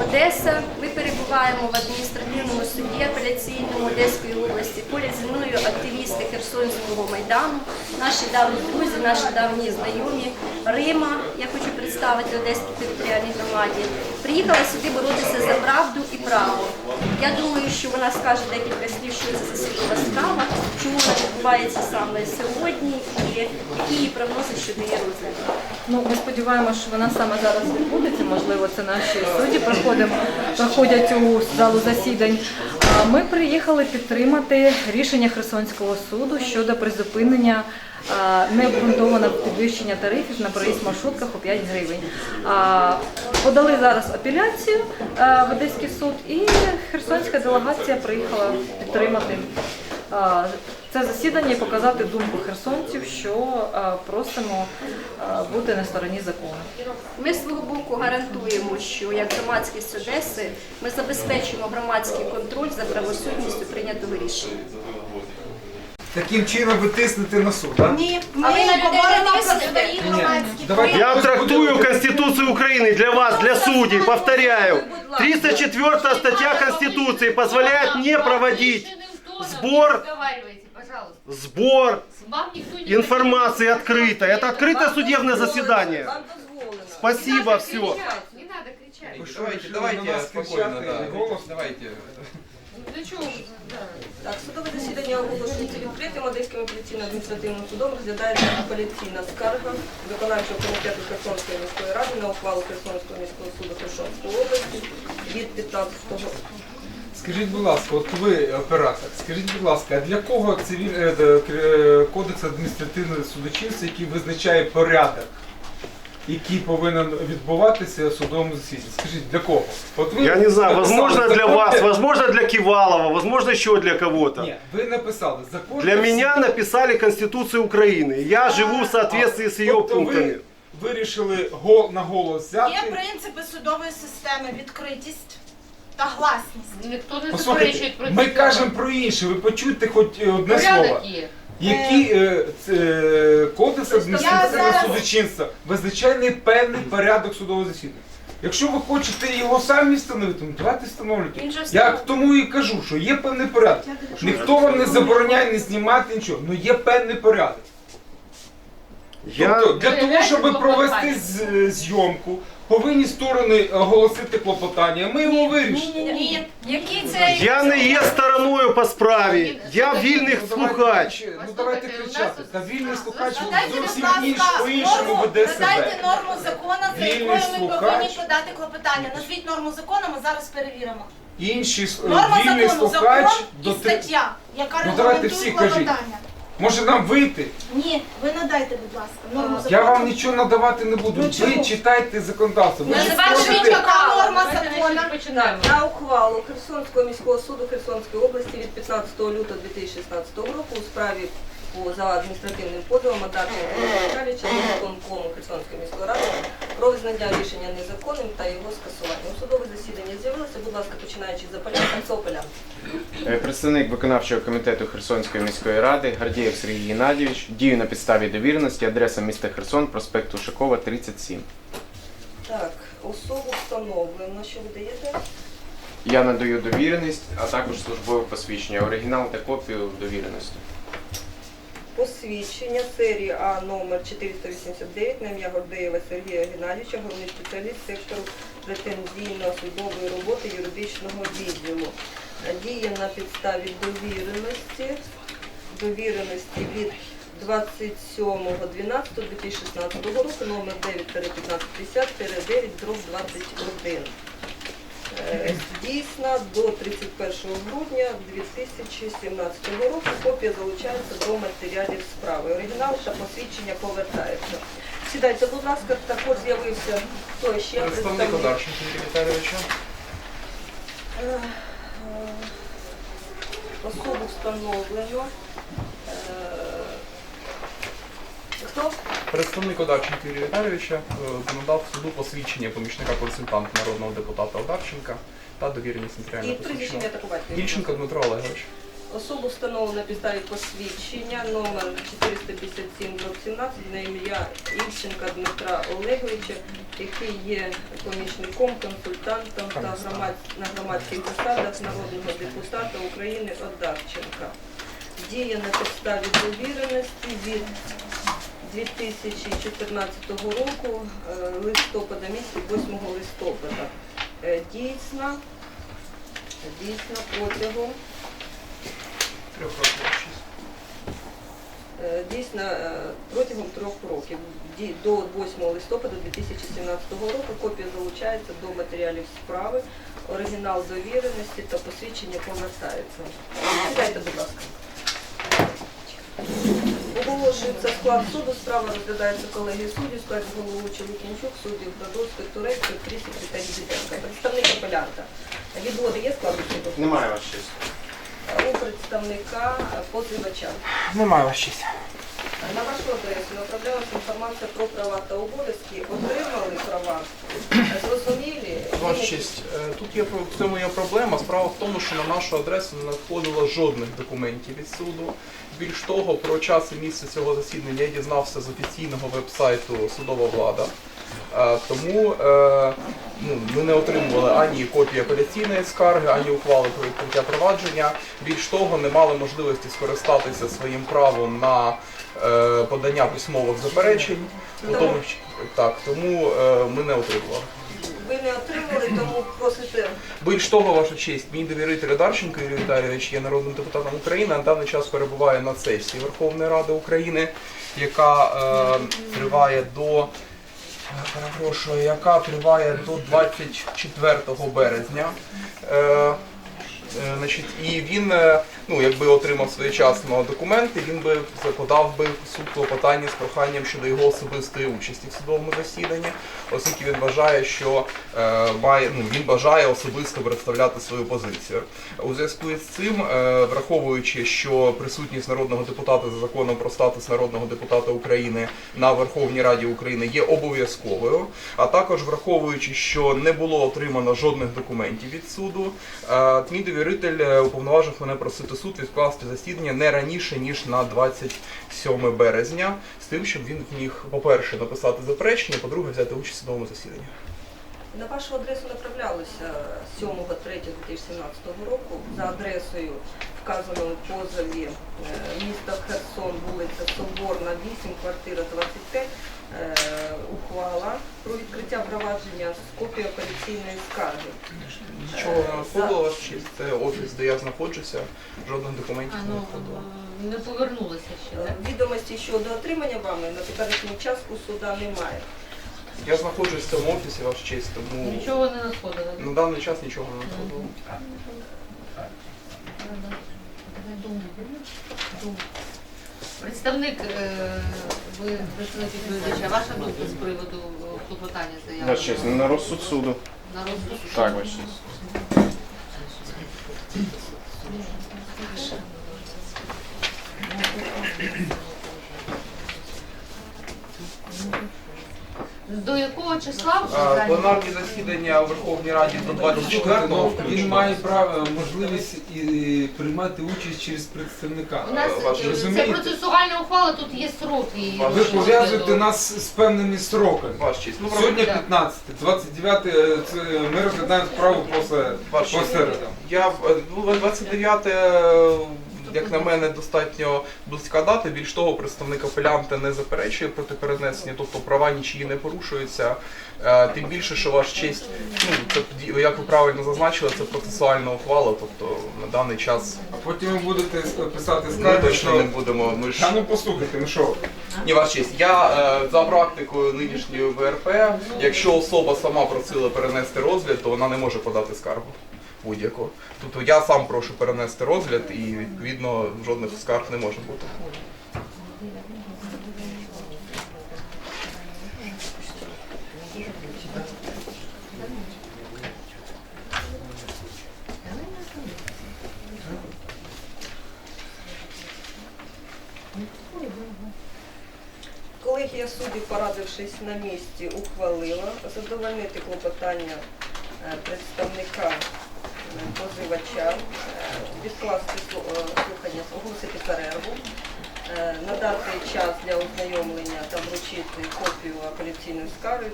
Одеса. Ми перебуваємо в адміністративному суді апеляційному Одеської області. Поряд зі мною активісти Херсонського майдану, наші давні друзі, наші давні знайомі. Рима, я хочу представити Одеській територіальній громаді. Приїхала сюди боротися за правду і право. Я думаю, що вона скаже декілька слів, що це за судова справа, чому вона відбувається саме сьогодні і які її прогнози щодо її розгляду. Ну, ми сподіваємося, що вона саме зараз відбудеться. Можливо, це наші судді проходять у залу засідань. Ми приїхали підтримати рішення Херсонського суду щодо призупинення необґрунтованого підвищення тарифів на проїзд маршрутках у 5 гривень. Подали зараз апеляцію в Одеський суд, і херсонська делегація приїхала підтримати це засідання і показати думку херсонців, що просимо бути на стороні закону. Ми з свого боку гарантуємо, що як громадськість Одеси ми забезпечимо громадський контроль за правосудністю прийнятого рішення. Таким чином ви тиснете на суд, так? Ні, ми людей говоримо про свої громадські права. Я трактую Конституцию Украины для вас, для судей, повторяю. 304 статья Конституции позволяет не проводить сбор сбор Вам никто не информации открыто. Это открытое судебное заседание. Спасибо, все. кричать, Не надо кричать. Ви що, Давайте, вирішили давайте на нас спокойно, кричати? да. Голос? Давайте. Ну чего вы, да. Так, судове засідання оголошується відкритим Одеським апеляційно-адміністративним судом розглядається апеляційна скарга виконавчого комітету Херсонської міської ради на ухвалу Херсонського міського суду Херсонської області від 15 Скажіть, будь ласка, от ви оператор, скажіть, будь ласка, а для кого цивіль... е, е, кодекс адміністративного судочинства, який визначає порядок, який повинен відбуватися в судовому засіданні? Скажіть, для кого? От ви Я не знаю, написали, возможно для закон вас, возможно для Кивалова, возможно еще для кого-то. Ні, ви написали закон. Для де меня написали Конституцию Украины. Я живу в соответствии с ее Тобто пунктами. ви вирішили гол на голос взяти. Є принципи судової системи, відкритість та гласність. Никто не Послухайте, заперечует против ми кажемо про інше, ви почуйте хоч е, одне слово. Порядок є. Які е, ц- е, кодекс адміністративного зараз- судочинства визначає не певний порядок судового засідання. Якщо ви хочете його самі встановити, ну давайте встановлюйте. Він же Я тому і кажу, що є певний порядок. Ніхто вам не забороняє не знімати нічого, але є певний порядок. Я... Тобто, для того, щоб провести з- зйомку, повинні сторони оголосити клопотання. Ми його вирішимо. Ні, який це Я не є стороною по справі. Я вільний Ну, слухач. Ну давайте Послухайте, у нас кричати. Та вільний слухач Надайте, будь зовсім ласка, по-іншому норму, веде надайте себе. норму закону, за Вільний якою ми слухач. повинні подати клопотання. Назвіть норму закону, ми зараз перевіримо. Інші с- Норма вільний закону, слухач закон і до три- стаття, яка Ну, давайте регламентує всі кажіть. клопотання. Може нам вийти? Ні, ви надайте, будь ласка, норму закону. Я вам нічого надавати не буду. Ну, Ви чому? читайте законодавство. Ви Не ж просите- яка норма закону. На ухвалу Херсонського міського суду Херсонської області від 15 лютого 2016 року у справі по за адміністративним позовом Адарченка Віталійовича до виконкому Херсонської міської ради про визнання рішення незаконним та його скасування. У судове засідання з'явилося, будь ласка, починаючи з Заполянка Цополя. Е, Представник виконавчого комітету Херсонської міської ради Гардієв Сергій Геннадійович дію на підставі довіреності, адреса міста Херсон, проспект Ушакова, 37. Так, особу встановлено. Що ви даєте? Я надаю довіреність, а також службове посвідчення, оригінал та копію довіреності. Посвідчення серії А номер 489 на ім'я Гордеєва Сергія Геннадійовича, головний спеціаліст сектору претензійно-судової роботи юридичного відділу. Діє на підставі довіреності, довіреності від 27.12.2016 року, номер 9-1550-9 дроб 21. Дійсна до 31 грудня 2017 року. Копія залучається до матеріалів справи. Оригінал та посвідчення повертаються. Сідайте, будь ласка, також з'явився хто ще Представник Одарченка Віталійовича. Е, Особу встановлено. Хто? Представник Одарченка Юрія Віталійовича е, надав суду посвідчення помічника консультанта народного депутата Одарченка та довіреність прізвище посвідчення. Ільченко Дмитро Олегович. Особу встановлено на підставі посвідчення номер 457 17 на ім'я Ільченка Дмитра Олеговича, який є помічником, консультантом та громад... на громадських засадах народного депутата України Одарченка. Діє на підставі довіреності від 2014 року, е, листопада місяця, 8 листопада. Е, Дійсна, дійсна протягом Трьох років. Е, Дійсно, протягом трьох років до 8 листопада 2017 року копія залучається до матеріалів справи, оригінал довіреності та посвідчення повертається. Сідайте, будь ласка. Оголошується склад суду. Справа розглядається колегією суддів, складі головуючий Лукінчук, суддів Градовської, Турецької, три секретарі Діденка. Представник апелянта. Відводи є складу суду? Немає ваш честь. У представника позивача. Немає ваш честь. На вашу адресу направлялася інформація про права та обов'язки. Отримали права, зрозумілі. Ваш Є честь, е, тут є в цьому є проблема. Справа в тому, що на нашу адресу не надходило жодних документів від суду. Більш того, про час і місце цього засідання я дізнався з офіційного веб-сайту Судова влада. Е, Тому е, ну, ми не отримували ані копії апеляційної скарги, ані ухвали про відкриття провадження. Більш того, не мали можливості скористатися своїм правом на подання письмових заперечень. Тому, так, тому ми не отримували. Ви не отримали, тому просите Більш того, ваша честь, мій довіритель Дарченко Юрій Віталійович є народним депутатом України, на даний час перебуває на сесії Верховної Ради України, яка е, триває до е, перепрошую, яка триває до 24 березня. Е, Значить, і він, е, ну, якби отримав своєчасно документи, він би подав би суд клопотання з проханням щодо його особистої участі в судовому засіданні, оскільки він вважає, що е, має, ну, він бажає особисто представляти свою позицію. У зв'язку з цим, е, враховуючи, що присутність народного депутата за законом про статус народного депутата України на Верховній Раді України є обов'язковою, а також враховуючи, що не було отримано жодних документів від суду, е, мій довіритель е, уповноважив мене просити суд відкласти засідання не раніше ніж на 27 березня, з тим, щоб він міг, по-перше, написати заперечення, по-друге, взяти участь у судовому засіданні. на вашу адресу направлялося 7.3.2017 року за адресою вказаною позові е, міста Херсон, вулиця Соборна, 8, квартира 25, е, ухвала про відкриття провадження з копією апеляційної скарги. Нічого не надходило, честь, це офіс, де я знаходжуся, жодних документів не ну, надходило. не повернулася ще, Е, так? Відомості щодо отримання вами на теперішній час у суда немає. Я знаходжусь в цьому офісі, ваш честь, тому Нічого не надходило. на даний час нічого не надходило. Представник, е, ви представник відповідача, ваша думка з приводу е, клопотання заяви? На честь. На розсуд суду. На розсуд? Так, ваш честь. До якого числа? А, Пленарні засідання у Верховній Раді до 24-го Ну, він має право можливість і, і приймати участь через представника. У нас Ваш е, це розумієте? процесуальна ухвала, тут є сроки. її Ви Ви пов'язуєте нас з певними строками. Ваш честь. Ну, Сьогодні Так. 15, 29 е, це ми розглядаємо справу по се- Ваш по честь. середам. Я б, е, ну, 29 е, як на мене, достатньо близька дата. Більш того, представник апелянта не заперечує проти перенесення, тобто права нічиї не порушуються. Е, Тим більше, що ваш честь, ну це як ви правильно зазначили, це процесуальна ухвала, тобто на даний час А потім ви будете писати ми скарги, точно не будемо. Ми ж Та ну послухайте, ну що? Ні, ваш честь. Я е, за практикою нинішньої ВРП, якщо особа сама просила перенести розгляд, то вона не може подати скаргу будь-яку. Тобто я сам прошу перенести розгляд і відповідно жодних скарг не може бути. Колегія суддів, порадившись на місці, ухвалила задовольнити клопотання е, представника позивача, е, відкласти е, слухання, оголосити перерву, е, надати час для ознайомлення та вручити копію апеляційної скарги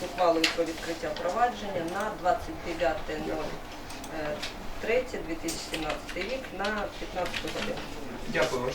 з ухвалою про відкриття провадження на 29.03.2017 рік на 15 годину. Дякую.